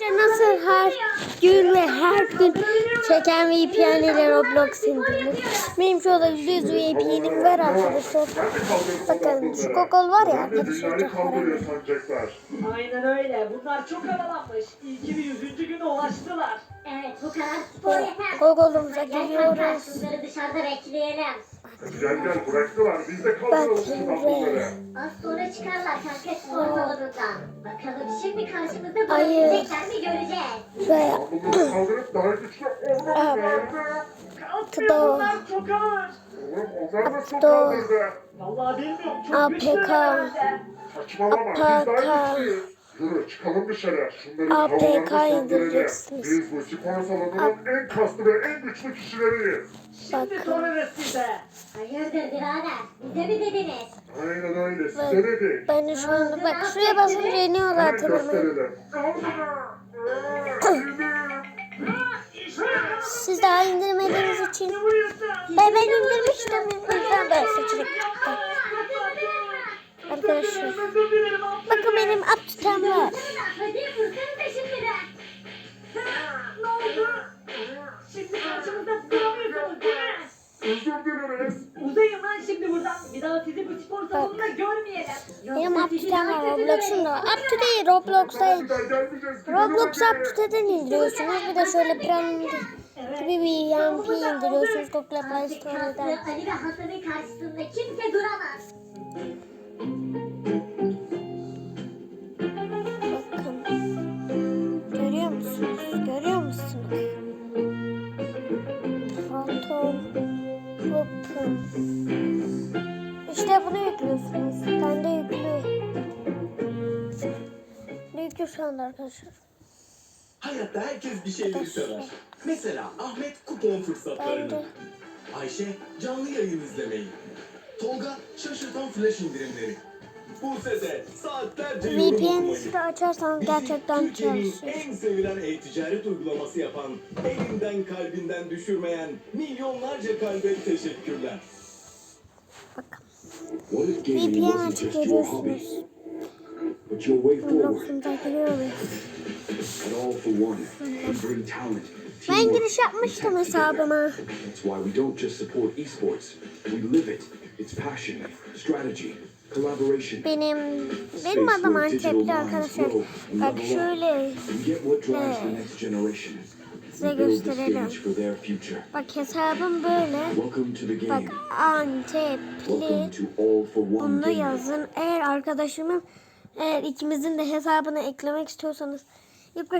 Nasıl her gün ve her gün çeken VPN ile Roblox indirilir. Benim şu anda %100 VPN'im var arkadaşlar. Bakın şu Google var ya arkadaşlar. çok sanacaklar. Aynen öyle. Bunlar çok havalanmış. İyi ki bir yüzüncü güne ulaştılar. Evet bu kadar spor yeter. Kanka giriyoruz. şunları dışarıda bekleyelim. Gel bıraktılar. Biz de kaldıralım Bak şu şimdi. tabloları. Az sonra çıkarlar kanka spor salonundan. Bakalım şimdi karşımızda Hayır. durabilecekler mi göreceğiz. Ve Tabloları kaldırıp daha güçlü olmak lazım. Kalkmıyor bunlar çok ağır. Oğlum onlar? Vallahi bilmiyorum. Çok herhalde. Saçmalama. Biz daha güçlüyüz. Yürü çıkalım dışarı. Şunların APK havalarını söndürelim. indireceksiniz. Biz bu spor salonunun en kaslı ve en güçlü kişileriyiz. Şimdi Bakın. sorarız size. Hayırdır birader bize mi dediniz? Aynen öyle. Size dedik. ben de şu anda bak şuraya basınca iniyorlar Hemen gösterelim. Siz daha indirmediğiniz için ben, ben indirmiştim. O yüzden böyle seçenek çıktı. Arkadaşlar Özür dilerim. affedin. bakın var. Hadi fırsanıza şimdi de. Ne oldu? Şimdi karşımızda duramıyorsunuz değil mi? Özür dileriz. Uzayın lan şimdi buradan. Bir daha sizi bu spor salonunda görmeyelim. Benim up tutam var Roblox'un da. Up to değil Roblox'ta. Bir daha gelmeyeceğiz. Roblox up to day'den indiriyorsunuz. Bir de şöyle brand gibi bir yampı indiriyorsunuz Google Play Store'dan. Ali ve Hasan'ın karşısında kimse duramaz. Phantom Open. İşte bunu yüklüyorsunuz. Ben de yüklü. Yüklü şu anda arkadaşlar. Hayatta herkes bir şeyleri sever. Mesela Ahmet kupon fırsatlarını. Ayşe canlı yayın izlemeyi. Tolga şaşırtan flash indirimleri. Buse de saatlerce. VPN'inizi de açarsanız Bizi gerçekten çalışıyor. en sevilen e-ticaret uygulaması yapan, elinden kalbinden düşürmeyen milyonlarca kalbe teşekkürler. Bakın. VPN açık görüyorsunuz. But your way forward? At all for one, bring talent, Ben giriş yapmıştım and hesabıma. That's why we don't just support esports. We live it. It's passion, strategy, collaboration. Benim benim adım Antepli arkadaşlar. Bak şöyle Evet. size gösterelim. Bak hesabım böyle. Bak. Antepli. Bunu yazın. Eğer arkadaşımın eğer ikimizin de hesabını eklemek istiyorsanız ilk